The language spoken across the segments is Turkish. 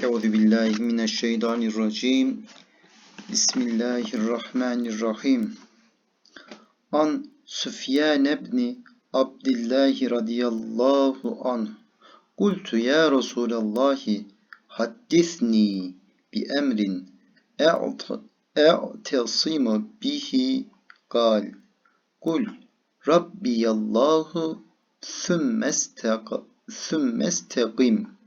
Euzu billahi mineşşeytanirracim. Bismillahirrahmanirrahim. An Süfyan ibn Abdullah radıyallahu anh. Kultu ya Resulallah haddisni bi emrin e'tasimu bihi kal. Kul Rabbiyallahu sümme isteqim.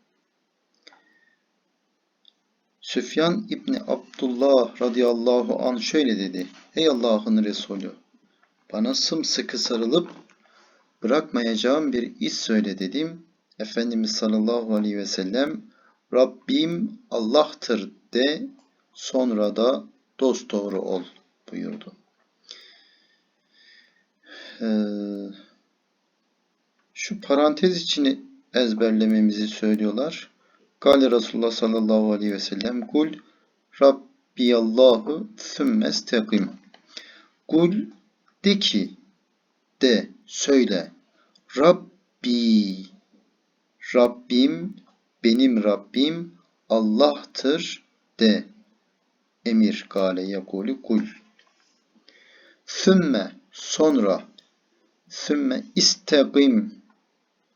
Süfyan İbni Abdullah radıyallahu an şöyle dedi. Ey Allah'ın Resulü bana sımsıkı sarılıp bırakmayacağım bir iş söyle dedim. Efendimiz sallallahu aleyhi ve sellem Rabbim Allah'tır de sonra da dost doğru ol buyurdu. Ee, şu parantez içini ezberlememizi söylüyorlar. Kale Resulullah sallallahu aleyhi ve sellem Kul Rabbiyallahu sümme istekim. Kul de ki de söyle Rabbi Rabbim benim Rabbim Allah'tır de. Emir gale yakulu kul. Sümme sonra sümme istekim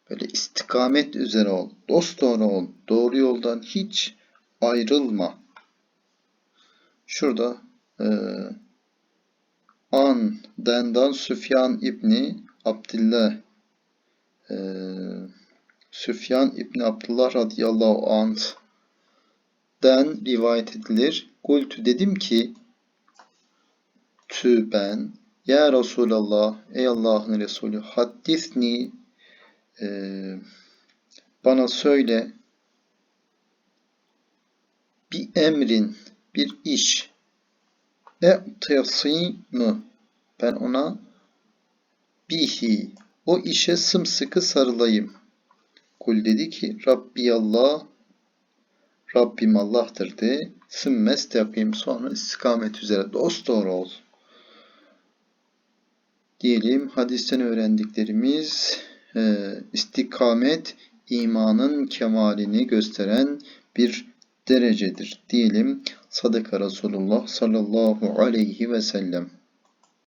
Böyle istikamet üzere ol. Dost doğru ol. Doğru yoldan hiç ayrılma. Şurada e, An Dendan Süfyan İbni Abdillah e, Süfyan İbni Abdullah radıyallahu anh den rivayet edilir. Kultu dedim ki tü ben ya Resulallah ey Allah'ın Resulü haddisni ee, bana söyle bir emrin, bir iş e mı ben ona bihi o işe sımsıkı sarılayım. Kul dedi ki Rabbi Allah Rabbim Allah'tır de sümmes yapayım sonra istikamet üzere dost doğru ol. Diyelim hadisten öğrendiklerimiz e, istikamet imanın kemalini gösteren bir derecedir. Diyelim sadaka Resulullah sallallahu aleyhi ve sellem.